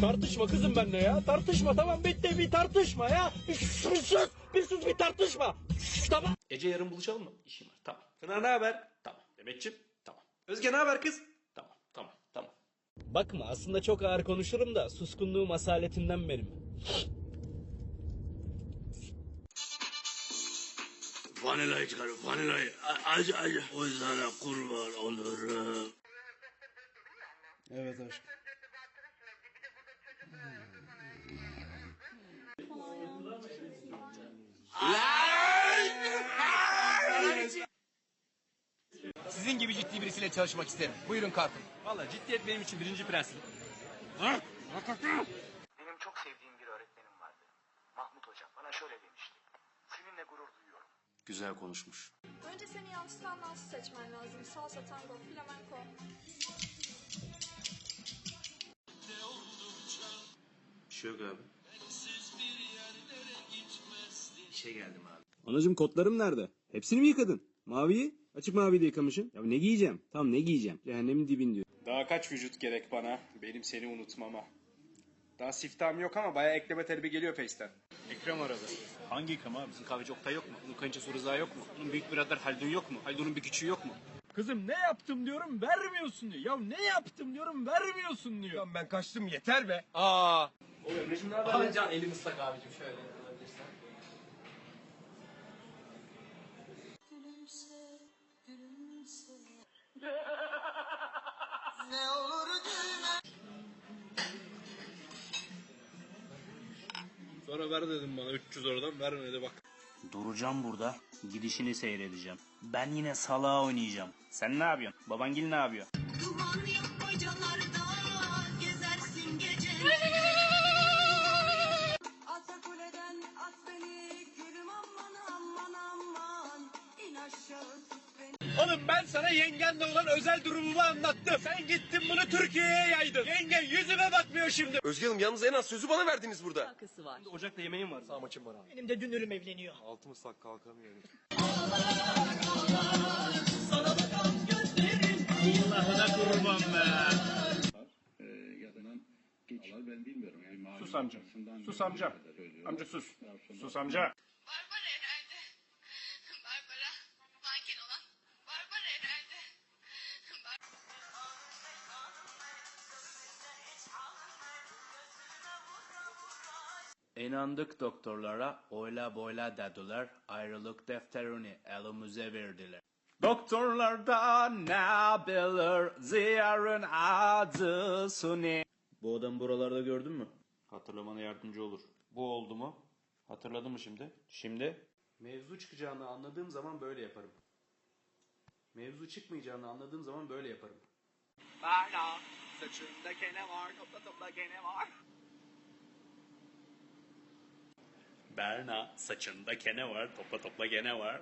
Tartışma kızım benimle ya. Tartışma tamam bitti bir tartışma ya. Bir sus bir sus bir, sus, bir tartışma. Tamam. Ece yarın buluşalım mı? İşim var. Tamam. Pınar ne haber? Tamam. Demetçim? Tamam. Özge ne haber kız? Tamam. Tamam. Tamam. Bakma aslında çok ağır konuşurum da suskunluğum asaletinden benim. Vanilayı çıkar, vanilayı. Acı acı. O sana kurban olurum. Evet aşkım. Sizin gibi ciddi birisiyle çalışmak isterim. Buyurun kalkın. Valla ciddiyet benim için birinci prensip. Benim çok sevdiğim bir öğretmenim vardı. Mahmut Hoca bana şöyle demişti. Seninle gurur duyuyorum. Güzel konuşmuş. Önce seni yansıtan dans seçmen lazım. Salsa, tango, flamenco. Şey yok abi. İşe geldim abi. Anacım kotlarım nerede? Hepsini mi yıkadın? Maviyi? Açık maviyi de yıkamışsın. Ya ne giyeceğim? Tam ne giyeceğim? Cehennemin dibin diyor. Daha kaç vücut gerek bana benim seni unutmama? Daha siftahım yok ama bayağı ekleme talebi geliyor Face'ten. Ekrem aradı. Hangi Ekrem abi? Bizim kahveci Oktay yok mu? Bunun kayınçosu Rıza yok mu? Bunun büyük birader Haldun yok mu? Haldun'un bir küçüğü yok mu? Kızım ne yaptım diyorum vermiyorsun diyor. Ya ne yaptım diyorum vermiyorsun diyor. Lan ben kaçtım yeter be. Aa. O Emre'cim ne haber? Can elini ıslak abicim şöyle alabilirsen. Sonra ver dedim bana 300 oradan vermedi bak. Duracağım burada. Gidişini seyredeceğim. Ben yine salağa oynayacağım. Sen ne yapıyorsun? Babangil ne yapıyor? Oğlum ben sana yengenle olan özel durumumu anlattım. Sen gittin bunu Türkiye'ye yaydın. Yengen yüzüme bakmıyor şimdi. Özge Hanım yalnız en az sözü bana verdiniz burada. Ocakta yemeğim var. Sağ maçım var abi. Benim de dünürüm evleniyor. Altımı sak kalkamıyorum. Sus amca. Sus amca. Amca sus. Sus amca. İnandık doktorlara, oyla boyla dediler, ayrılık defterini elimize verdiler. Doktorlar da ne bilir, ziyarın adı ne? Bu adamı buralarda gördün mü? Hatırlamana yardımcı olur. Bu oldu mu? Hatırladın mı şimdi? Şimdi? Mevzu çıkacağını anladığım zaman böyle yaparım. Mevzu çıkmayacağını anladığım zaman böyle yaparım. Berna saçında kene var topla topla gene var. Berna, saçında kene var, topla topla gene var.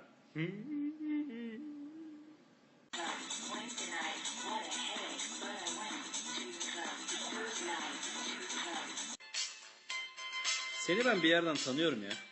Seni ben bir yerden tanıyorum ya.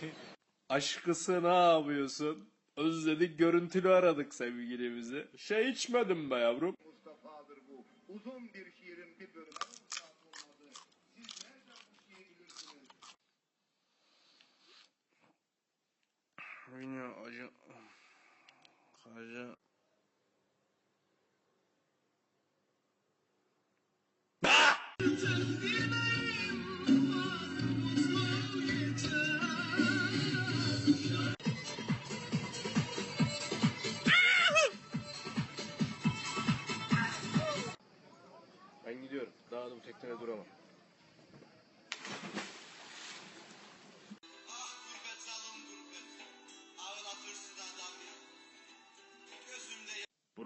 Aşkısı ne yapıyorsun? Özledik görüntülü aradık sevgilimizi. Şey içmedim be yavrum. Mustafa'dır bu. Uzun bir şiirin bir bölümü. olmadı. Siz nereden bu şiiri bilirsiniz? Yine acı. Acı. Ben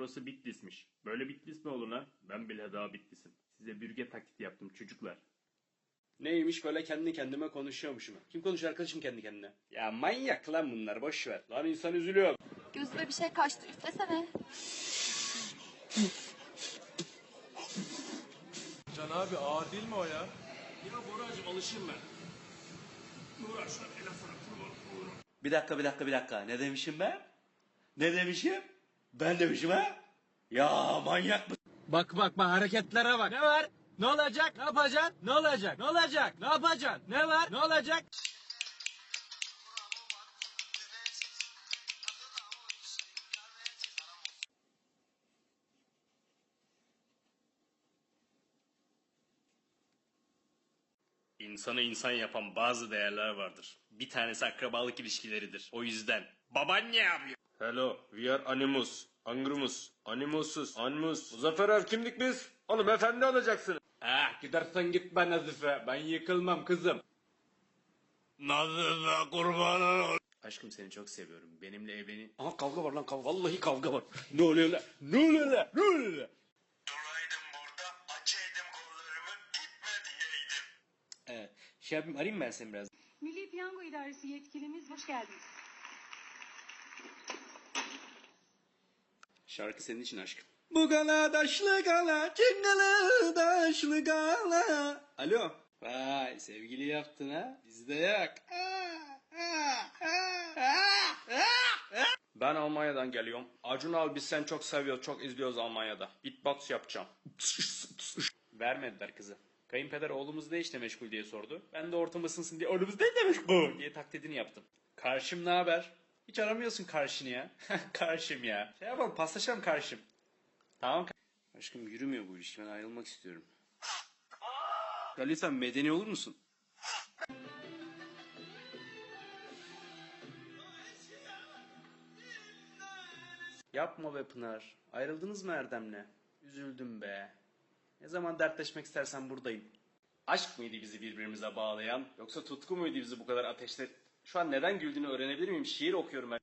Burası Bitlis'miş. Böyle Bitlis mi olur lan? Ben bile daha Bitlis'im. Size bürge taklidi yaptım çocuklar. Neymiş böyle kendi kendime konuşuyormuşum. Kim konuşuyor arkadaşım kendi kendine? Ya manyak lan bunlar boş ver. Lan insan üzülüyor. Gözüme bir şey kaçtı üflesene. Can abi ağır değil mi o ya? Ya Boracığım alışırım ben. Bir dakika bir dakika bir dakika. Ne demişim ben? Ne demişim? Ben demişim ha? Ya manyak mı? Bak bak bak hareketlere bak. Ne var? Ne olacak? Ne yapacaksın? Ne olacak? Ne olacak? Ne yapacaksın? Ne var? Ne olacak? İnsanı insan yapan bazı değerler vardır. Bir tanesi akrabalık ilişkileridir. O yüzden. Baban ne yapıyor? Hello, we are animus. Angrumus. Animusuz. Animus. Muzaffer Er kimdik biz? Oğlum efendi olacaksın. Ah gidersen git be Nazife. Ben yıkılmam kızım. Nazife kurban ol. Aşkım seni çok seviyorum. Benimle evlenin. Aha kavga var lan kavga. Vallahi kavga var. Ne oluyor lan? Ne oluyor lan? Ne oluyor lan? Duraydım burada, açaydım kollarımı, gitme diyeydim. Evet. Şey yapayım arayayım ben seni biraz. Milli Piyango İdaresi yetkilimiz hoş geldiniz. Şarkı senin için aşkım. Bu gala daşlı gala, çingala daşlı gala. Alo. Vay sevgili yaptın ha. Bizde yok. Ben Almanya'dan geliyorum. Acun abi biz sen çok seviyoruz, çok izliyoruz Almanya'da. Beatbox yapacağım. Vermediler kızı. Kayınpeder oğlumuz ne işle meşgul diye sordu. Ben de ortam ısınsın diye oğlumuz ne de meşgul diye taklidini yaptım. Karşım ne haber? Hiç aramıyorsun karşını ya. karşım ya. Şey yapalım paslaşalım karşım. Tamam. Aşkım yürümüyor bu ilişki. Ben ayrılmak istiyorum. Ya lütfen medeni olur musun? Yapma be Pınar. Ayrıldınız mı Erdem'le? Üzüldüm be. Ne zaman dertleşmek istersen buradayım. Aşk mıydı bizi birbirimize bağlayan? Yoksa tutku muydu bizi bu kadar ateşle... Şu an neden güldüğünü öğrenebilir miyim? Şiir okuyorum ben.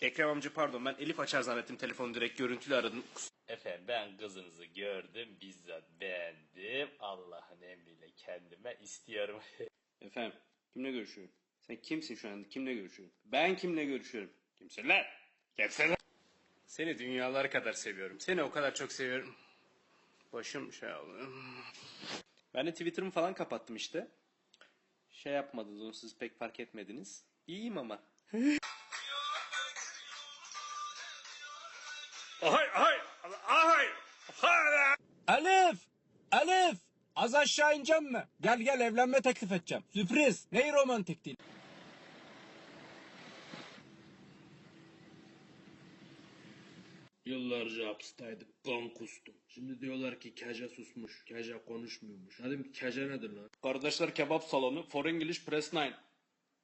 Ekrem amca pardon ben Elif açar zannettim telefonu direkt görüntülü aradım. Efendim ben kızınızı gördüm bizzat beğendim. Allah'ın emriyle kendime istiyorum. Efendim kimle görüşüyorum? Sen kimsin şu anda? Kimle görüşüyorum? Ben kimle görüşüyorum? Kimsin lan? Kimsin lan? Seni dünyalar kadar seviyorum. Seni o kadar çok seviyorum. Başım şey oldu. Ben de Twitter'ımı falan kapattım işte. Şey yapmadınız onu siz pek fark etmediniz. İyiyim ama. Ay ay ay. Hala. Elif! Elif! Az aşağı ineceğim mi? Gel gel evlenme teklif edeceğim. Sürpriz. Neyi romantik değil? Yıllarca hapisteydim. Kan kustum. Şimdi diyorlar ki Kaja susmuş. Kaja konuşmuyormuş. Dedim Kaja nedir lan? Kardeşler Kebap Salonu, For English Press 9.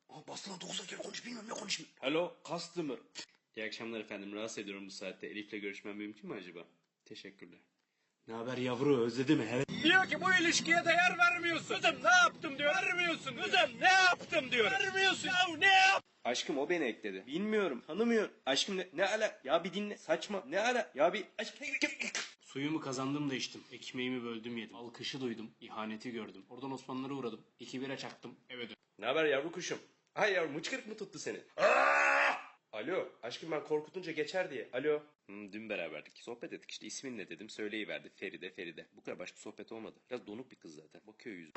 Aa bastı lan 9'a kere konuş bilmiyorum ne konuşmuyor. Hello customer. İyi akşamlar efendim rahatsız ediyorum bu saatte. Elif'le görüşmem mümkün mü acaba? Teşekkürler. Ne haber yavru özledi mi? Evet. Diyor ki bu ilişkiye değer vermiyorsun. Kızım ne yaptım diyor. Vermiyorsun. Kızım ne yaptım diyor. Vermiyorsun. Ya ne yap? Aşkım o beni ekledi. Bilmiyorum tanımıyorum. Aşkım ne, ne ala? Ya bir dinle saçma. Ne ala? Ya bir aşk. Suyumu kazandım da içtim. Ekmeğimi böldüm yedim. Alkışı duydum. ihaneti gördüm. Oradan Osmanlılara uğradım. İki bira çaktım. Eve döndüm. Ne haber yavru kuşum? Ay yavrum mıçkırık mı tuttu seni? Alo aşkım ben korkutunca geçer diye. Alo. Hmm, dün beraberdik. Sohbet ettik işte ismin ne dedim söyleyiverdi. Feride Feride. Bu kadar başka sohbet olmadı. Biraz donuk bir kız zaten. Bakıyor yüzüme.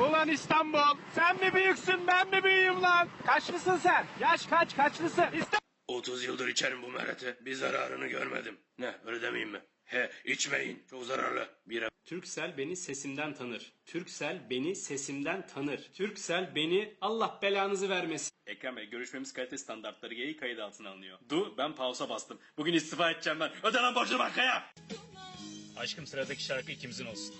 Ulan İstanbul. Sen mi büyüksün ben mi büyüğüm lan? Kaçlısın sen? Yaş kaç kaçlısın? İstanbul. 30 yıldır içerim bu merete. Bir zararını görmedim. Ne öyle demeyeyim mi? He içmeyin. Çok zararlı. Bira. Türksel beni sesimden tanır. Türksel beni sesimden tanır. Türksel beni Allah belanızı vermesin. Ekrem Bey görüşmemiz kalite standartları gereği kayıt altına alınıyor. Du ben pausa bastım. Bugün istifa edeceğim ben. Öde lan borcunu bankaya. Aşkım sıradaki şarkı ikimizin olsun.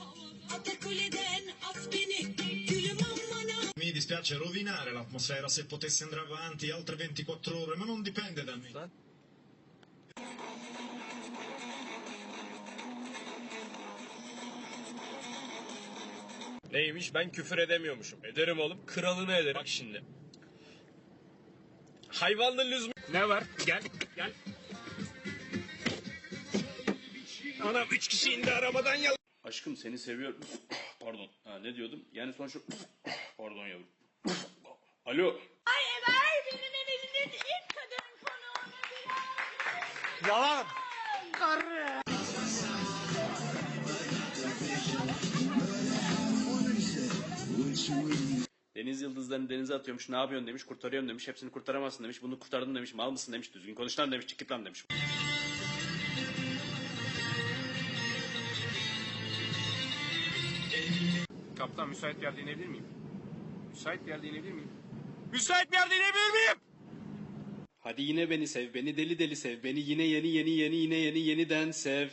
Atakule'den at beni gülüm aman Mi dispiace rovinare l'atmosfera se potessi andare avanti altre 24 ore, ma non dipende da me. Neymiş ben küfür edemiyormuşum. Ederim oğlum. Kralını ederim. Bak şimdi. Hayvanlı lüzum. Ne var? Gel. Gel. Anam üç kişi indi arabadan yal. Aşkım seni seviyorum. Pardon. Ha, ne diyordum? Yani sonuçta... Pardon yavrum. Alo. Ay Emel benim evimin ilk kadın konuğunu biraz. Yalan. Deniz yıldızlarını denize atıyormuş. Ne yapıyorsun demiş. Kurtarıyorum demiş. Hepsini kurtaramazsın demiş. Bunu kurtardım demiş. Mal mısın demiş. Düzgün konuş lan demiş. Çık git lan demiş. Kaptan müsait bir yerde inebilir miyim? Müsait bir yerde inebilir miyim? Müsait bir yerde inebilir miyim? Hadi yine beni sev. Beni deli deli sev. Beni yine yeni yeni yeni yine yeni yeniden sev.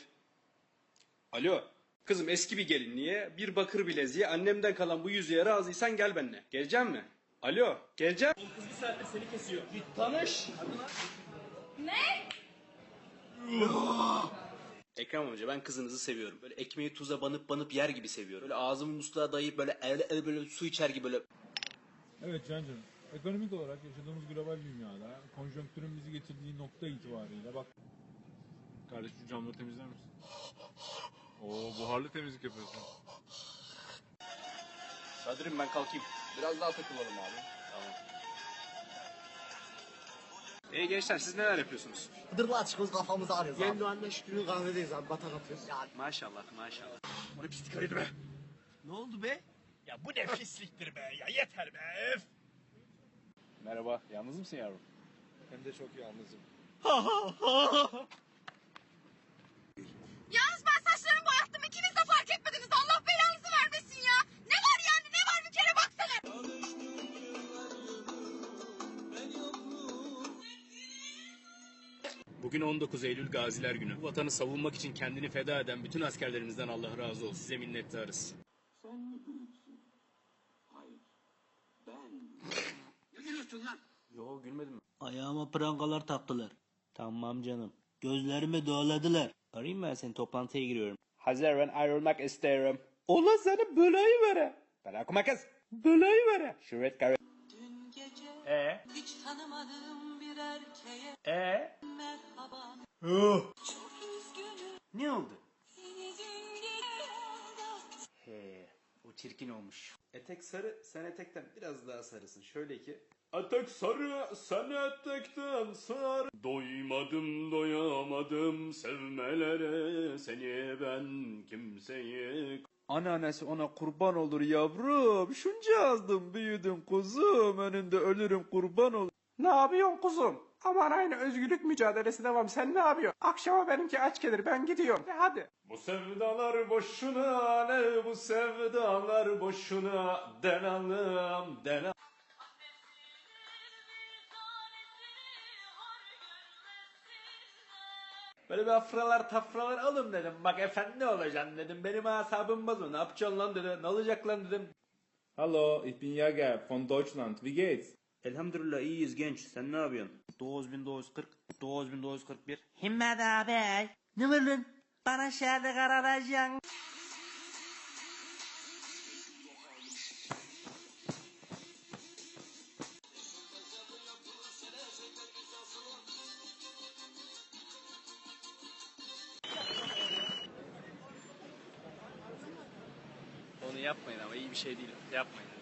Alo. Kızım eski bir gelinliğe bir bakır bileziğe annemden kalan bu yüzüğe razıysan gel benimle. Gelecek mi? Alo. Geleceğim. Kız bir saattir seni kesiyor. Git tanış. Ne? Ekrem amca ben kızınızı seviyorum. Böyle ekmeği tuza banıp banıp yer gibi seviyorum. Böyle ağzımı musluğa dayayıp böyle el, el böyle su içer gibi böyle. Evet Can'cığım. Ekonomik olarak yaşadığımız global dünyada konjonktürün bizi getirdiği nokta itibariyle bak. Kardeşim şu camları temizler misin? Oo buharlı temizlik yapıyorsun. Sadrim ben kalkayım. Biraz daha takılalım abi. Tamam. E gençler siz neler yapıyorsunuz? Hıdırla çıkıyoruz kafamızı arıyoruz abi. Yeni anne şükrü kahvedeyiz abi. Batak atıyoruz. Ya Maşallah maşallah. O ne pislik arıydı be. ne oldu be? Ya bu ne pisliktir be ya yeter be. Öf. Merhaba. Yalnız mısın yavrum? Hem de çok yalnızım. Bugün 19 Eylül Gaziler Günü. Vatanı savunmak için kendini feda eden bütün askerlerimizden Allah razı olsun. Size minnettarız. Yo gülmedim. Ayağıma prangalar taktılar. Tamam canım. Gözlerimi doğladılar. Arayayım ben seni toplantıya giriyorum. Hazır ben ayrılmak isterim. Ola sana belayı vere. Bırakma kız. Belayı vere. Şüret karı. Dün gece Ee? hiç tanımadığım bir erkeğe Ee? merhaba. Çok üzgünüm Ne oldu? gece aldattım. He, o çirkin olmuş. Etek sarı, sen etekten biraz daha sarısın. Şöyle ki. Etek sarı, sen etekten sarı. Doymadım, doyamadım sevmelere seni ben kimseyi. Anneannesi ona kurban olur yavrum. Şunca azdım büyüdüm kuzum. Önünde ölürüm kurban olur. Ne yapıyorsun kuzum? Aman aynı özgürlük mücadelesi devam. Sen ne yapıyorsun? Akşama benimki aç gelir ben gidiyorum. Hadi. Bu sevdalar boşuna ne bu sevdalar boşuna denalım denalım. Böyle bir afralar tafralar alın dedim. Bak efendi olacaksın dedim. Benim asabım bozma. Ne yapacaksın lan dedi. Ne olacak lan dedim. Hallo, ich bin Jager von Deutschland. Wie geht's? Elhamdülillah iyiyiz genç. Sen ne yapıyorsun? 9940, 9941. Himmet abi. Ne var lan? Bana şerde kararacaksın. Onu yapmayın ama iyi bir şey değil. Yapmayın.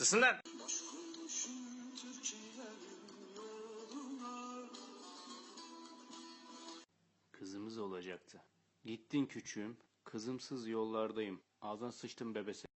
Susun lan. Kızımız olacaktı. Gittin küçüğüm. Kızımsız yollardayım. Ağzına sıçtım bebesi.